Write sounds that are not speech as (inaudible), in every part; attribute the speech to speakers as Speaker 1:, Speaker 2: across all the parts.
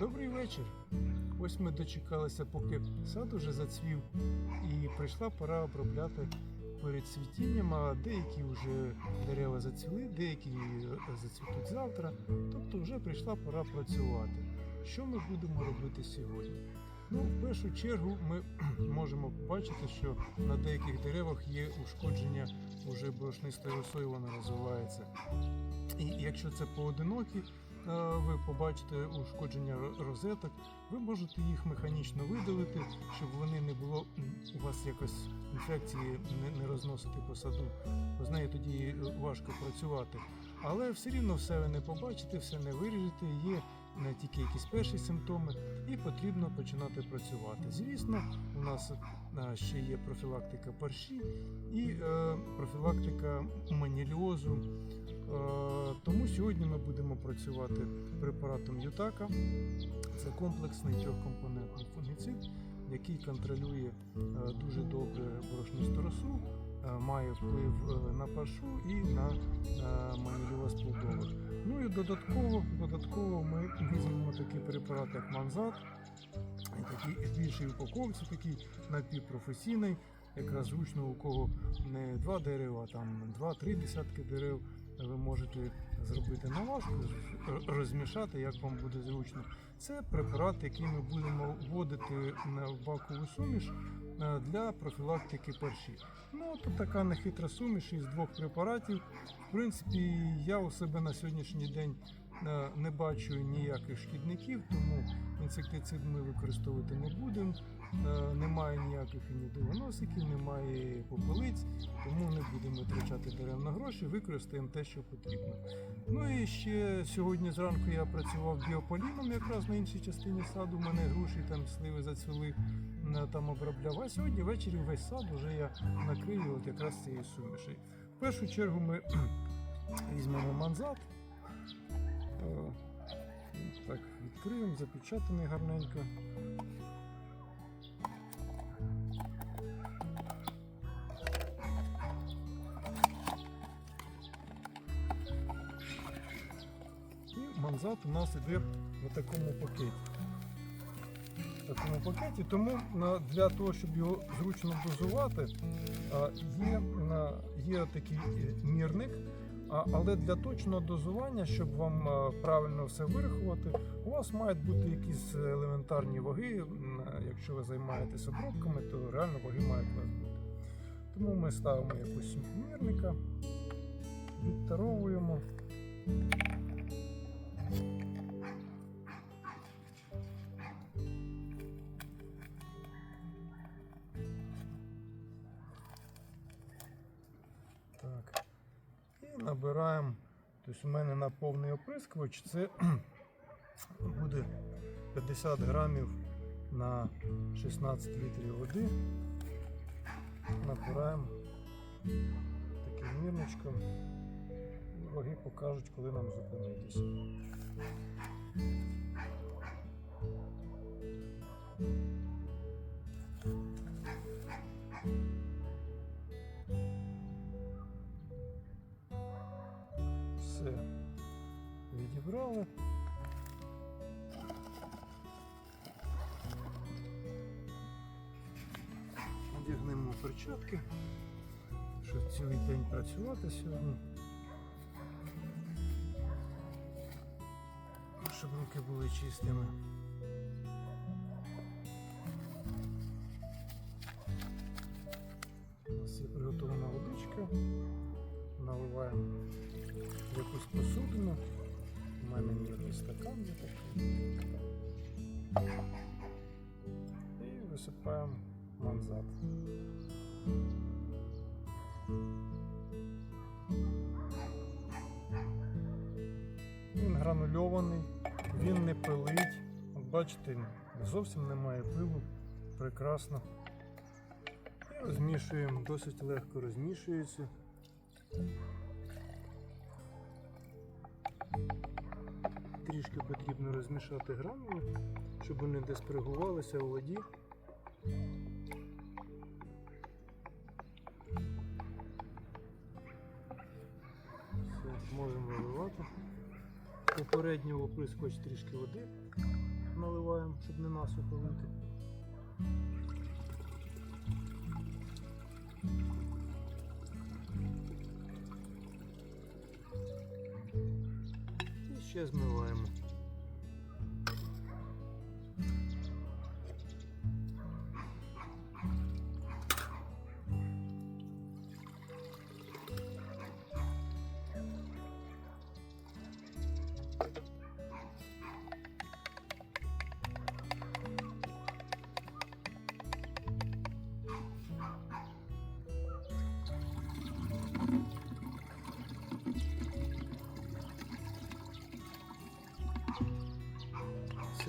Speaker 1: Добрий вечір. Ось ми дочекалися, поки сад уже зацвів, і прийшла пора обробляти перед цвітінням, а деякі вже дерева зацвіли, деякі зацвітуть завтра. Тобто вже прийшла пора працювати. Що ми будемо робити сьогодні? Ну, в першу чергу ми (clears throat) можемо побачити, що на деяких деревах є ушкодження уже борошнистої росою, вона розвивається. І якщо це поодинокі, ви побачите ушкодження розеток, ви можете їх механічно видалити, щоб вони не було у вас якось інфекції не, розносити по саду. Бо з нею тоді е, важко працювати. Але все рівно все ви не побачите, все не виріжете. Є не тільки якісь перші симптоми, і потрібно починати працювати. Звісно, у нас е, ще є профілактика парші і е, профілактика маніліозу. Е, Тому сьогодні ми будемо працювати препаратом Ютака. Це комплексний трьохкомпонентний фунгіцид, який контролює дуже добре борошнисту росу, має вплив е, на паршу і на е, маніліоз плодових. Ну і додатково, додатково ми візьмемо такий препарат, як манзат, такий в упаковці, такий напівпрофесійний, якраз зручно у кого не два дерева, а там два-три десятки дерев. Ви можете зробити наважку, розмішати, як вам буде зручно. Це препарат, який ми будемо вводити в бакову суміш е, для профілактики парші. Ну, тут така нехитра суміш із двох препаратів. В принципі, я у себе на сьогоднішній день е, не бачу ніяких шкідників, тому інсектицид ми використовувати не будемо. Е, Немає ніяких і недовоносиків, немає попелиць, тому не будемо витрачати дерев на гроші, використаємо те, що потрібно. Ну і ще сьогодні зранку я працював біополіном якраз на іншій частині саду. У мене груші там сливи зацвіли, е, там обробляв. А сьогодні ввечері весь сад вже я накрию от якраз цією сумішею. В першу чергу ми (clears throat) візьмемо манзат. Е, Так, відкриємо, запечатаний гарненько. І манзат у нас іде в такому пакеті. В такому пакеті, тому для того, щоб його зручно дозувати, є, є такий е, мірник. Але для точного дозування, щоб вам правильно все вирахувати, у вас мають бути якісь елементарні ваги. Якщо ви займаєтесь обробками, то реально ваги мають у вас бути. Тому ми ставимо якусь мірника, відтаровуємо. Набираємо. Тобто у мене на повний оприскувач це (clears throat) буде 50 грамів на 16 літрів води. Набираємо таким мірничком. Ваги покажуть, коли нам зупинитися. Відібрали. Одягнемо перчатки, щоб цілий день працювати сьогодні. Щоб руки були чистими. І висипаємо манзат. Він гранульований, він не пилить. От бачите, зовсім немає пилу. Прекрасно. І розмішуємо, досить легко розмішується. Трішки потрібно розмішати гранули, щоб вони десь пригувалися у воді. Все, можемо виливати. Попередньо оприскувач трішки води наливаємо, щоб не насухо вийти. Ще змиваємо.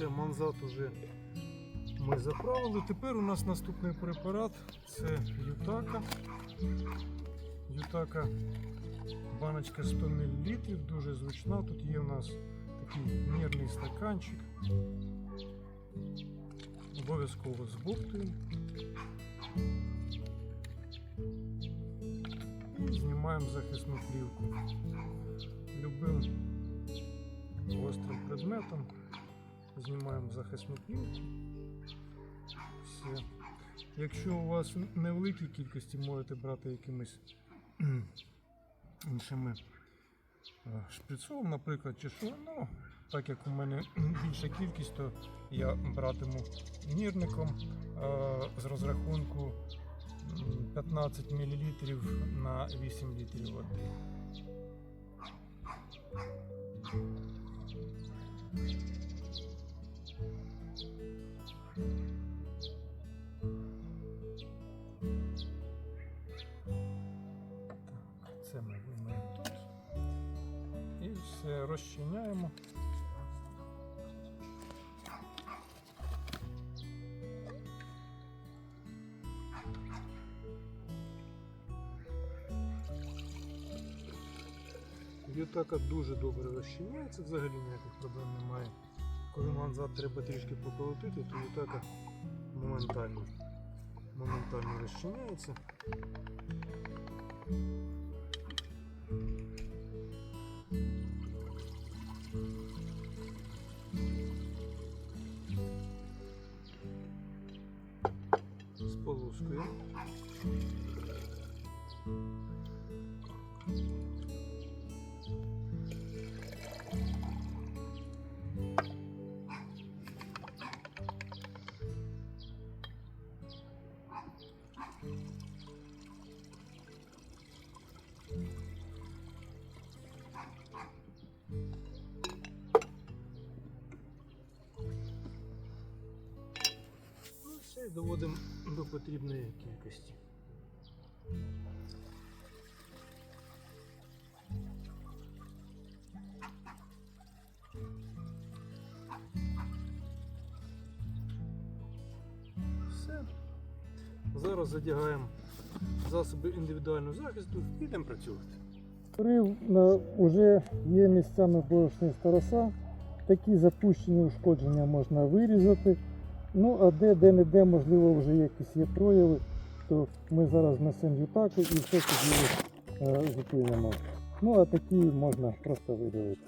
Speaker 1: Все, манзат уже ми заправили. Тепер у нас наступний препарат це Ютака. Ютака баночка 100 мл, дуже зручна. Тут є у нас такий мірний стаканчик. Обов'язково збовтуємо. І знімаємо захисну плівку. Любим гострим предметом знімаємо захисну плівку. Все. Якщо у вас невеликі кількості, можете брати якимись (clears throat) іншими е, шприцом, наприклад, чи що. Ну, так як у мене (clears throat) більша кількість, то я братиму мірником е, з розрахунку 15 мл на 8 літрів води. І все розчиняємо. Ютака дуже добре розчиняється, взагалі ніяких проблем немає. Коли манзат треба трішки поколотити, то ютака моментально, моментально розчиняється. 嗯。І доводимо до потрібної кількості. Все. Зараз задягаємо засоби індивідуального захисту і йдемо працювати.
Speaker 2: Рив вже є місцями борошни староса. Такі запущені ушкодження можна вирізати. Ну а де, де не де, можливо, вже якісь є прояви, то ми зараз несемо ютаку і все тоді е, зупинимо. Ну а такі можна просто видалити.